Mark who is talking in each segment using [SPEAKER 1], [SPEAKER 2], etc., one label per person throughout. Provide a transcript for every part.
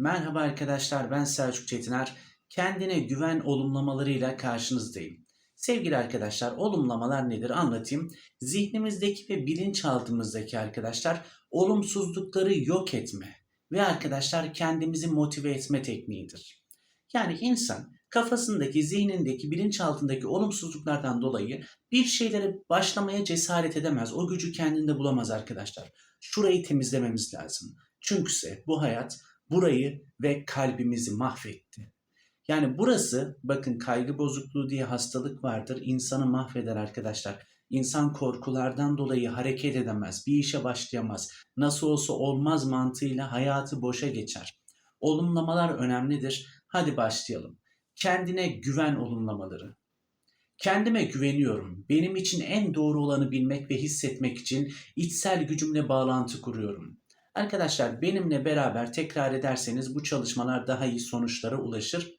[SPEAKER 1] Merhaba arkadaşlar ben Selçuk Çetiner. Kendine güven olumlamalarıyla karşınızdayım. Sevgili arkadaşlar olumlamalar nedir anlatayım. Zihnimizdeki ve bilinçaltımızdaki arkadaşlar olumsuzlukları yok etme ve arkadaşlar kendimizi motive etme tekniğidir. Yani insan kafasındaki, zihnindeki, bilinçaltındaki olumsuzluklardan dolayı bir şeylere başlamaya cesaret edemez. O gücü kendinde bulamaz arkadaşlar. Şurayı temizlememiz lazım. Çünkü bu hayat burayı ve kalbimizi mahvetti. Yani burası bakın kaygı bozukluğu diye hastalık vardır. İnsanı mahveder arkadaşlar. İnsan korkulardan dolayı hareket edemez, bir işe başlayamaz. Nasıl olsa olmaz mantığıyla hayatı boşa geçer. Olumlamalar önemlidir. Hadi başlayalım. Kendine güven olumlamaları. Kendime güveniyorum. Benim için en doğru olanı bilmek ve hissetmek için içsel gücümle bağlantı kuruyorum. Arkadaşlar benimle beraber tekrar ederseniz bu çalışmalar daha iyi sonuçlara ulaşır.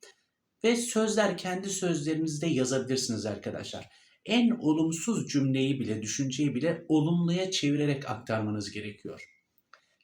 [SPEAKER 1] Ve sözler kendi sözlerinizde yazabilirsiniz arkadaşlar. En olumsuz cümleyi bile, düşünceyi bile olumluya çevirerek aktarmanız gerekiyor.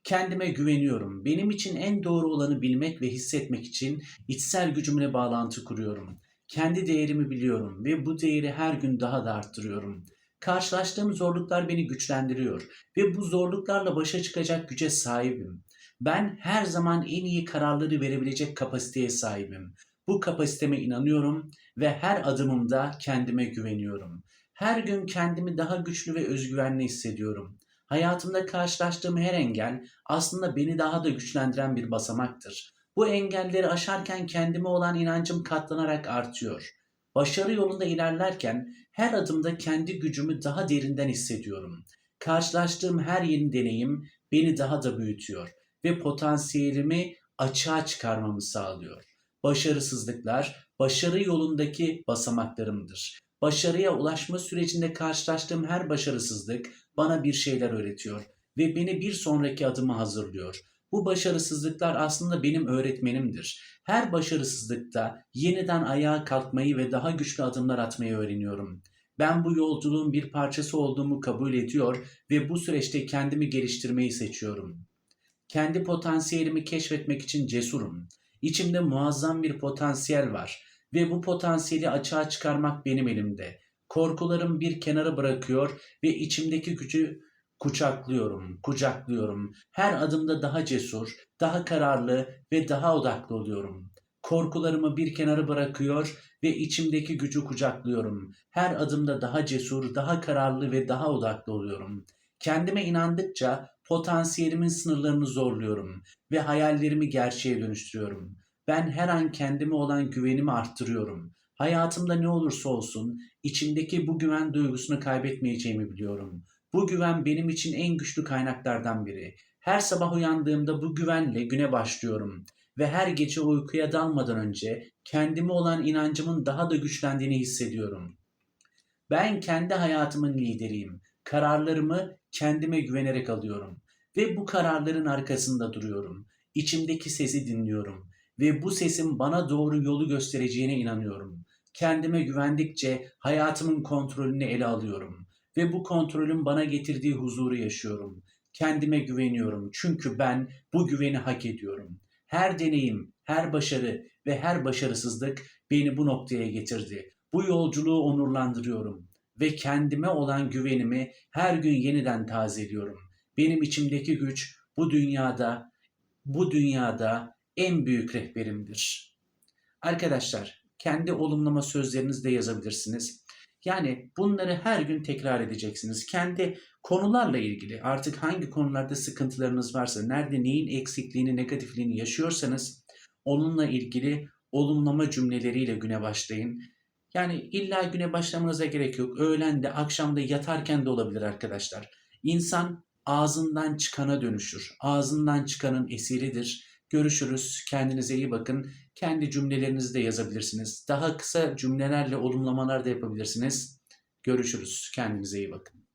[SPEAKER 1] Kendime güveniyorum. Benim için en doğru olanı bilmek ve hissetmek için içsel gücümle bağlantı kuruyorum. Kendi değerimi biliyorum ve bu değeri her gün daha da arttırıyorum. Karşılaştığım zorluklar beni güçlendiriyor ve bu zorluklarla başa çıkacak güce sahibim. Ben her zaman en iyi kararları verebilecek kapasiteye sahibim. Bu kapasiteme inanıyorum ve her adımımda kendime güveniyorum. Her gün kendimi daha güçlü ve özgüvenli hissediyorum. Hayatımda karşılaştığım her engel aslında beni daha da güçlendiren bir basamaktır. Bu engelleri aşarken kendime olan inancım katlanarak artıyor. Başarı yolunda ilerlerken her adımda kendi gücümü daha derinden hissediyorum. Karşılaştığım her yeni deneyim beni daha da büyütüyor ve potansiyelimi açığa çıkarmamı sağlıyor. Başarısızlıklar başarı yolundaki basamaklarımdır. Başarıya ulaşma sürecinde karşılaştığım her başarısızlık bana bir şeyler öğretiyor ve beni bir sonraki adıma hazırlıyor. Bu başarısızlıklar aslında benim öğretmenimdir. Her başarısızlıkta yeniden ayağa kalkmayı ve daha güçlü adımlar atmayı öğreniyorum. Ben bu yolculuğun bir parçası olduğumu kabul ediyor ve bu süreçte kendimi geliştirmeyi seçiyorum. Kendi potansiyelimi keşfetmek için cesurum. İçimde muazzam bir potansiyel var ve bu potansiyeli açığa çıkarmak benim elimde. Korkularım bir kenara bırakıyor ve içimdeki gücü kucaklıyorum, kucaklıyorum. Her adımda daha cesur, daha kararlı ve daha odaklı oluyorum. Korkularımı bir kenara bırakıyor ve içimdeki gücü kucaklıyorum. Her adımda daha cesur, daha kararlı ve daha odaklı oluyorum. Kendime inandıkça potansiyelimin sınırlarını zorluyorum ve hayallerimi gerçeğe dönüştürüyorum. Ben her an kendime olan güvenimi arttırıyorum. Hayatımda ne olursa olsun içimdeki bu güven duygusunu kaybetmeyeceğimi biliyorum. Bu güven benim için en güçlü kaynaklardan biri. Her sabah uyandığımda bu güvenle güne başlıyorum ve her gece uykuya dalmadan önce kendime olan inancımın daha da güçlendiğini hissediyorum. Ben kendi hayatımın lideriyim. Kararlarımı kendime güvenerek alıyorum ve bu kararların arkasında duruyorum. İçimdeki sesi dinliyorum ve bu sesin bana doğru yolu göstereceğine inanıyorum. Kendime güvendikçe hayatımın kontrolünü ele alıyorum ve bu kontrolün bana getirdiği huzuru yaşıyorum. Kendime güveniyorum çünkü ben bu güveni hak ediyorum. Her deneyim, her başarı ve her başarısızlık beni bu noktaya getirdi. Bu yolculuğu onurlandırıyorum ve kendime olan güvenimi her gün yeniden tazeliyorum. Benim içimdeki güç bu dünyada bu dünyada en büyük rehberimdir. Arkadaşlar, kendi olumlama sözlerinizi de yazabilirsiniz. Yani bunları her gün tekrar edeceksiniz. Kendi konularla ilgili artık hangi konularda sıkıntılarınız varsa, nerede neyin eksikliğini, negatifliğini yaşıyorsanız onunla ilgili olumlama cümleleriyle güne başlayın. Yani illa güne başlamanıza gerek yok. Öğlen de, akşamda yatarken de olabilir arkadaşlar. İnsan ağzından çıkana dönüşür. Ağzından çıkanın esiridir. Görüşürüz. Kendinize iyi bakın. Kendi cümlelerinizi de yazabilirsiniz. Daha kısa cümlelerle olumlamalar da yapabilirsiniz. Görüşürüz. Kendinize iyi bakın.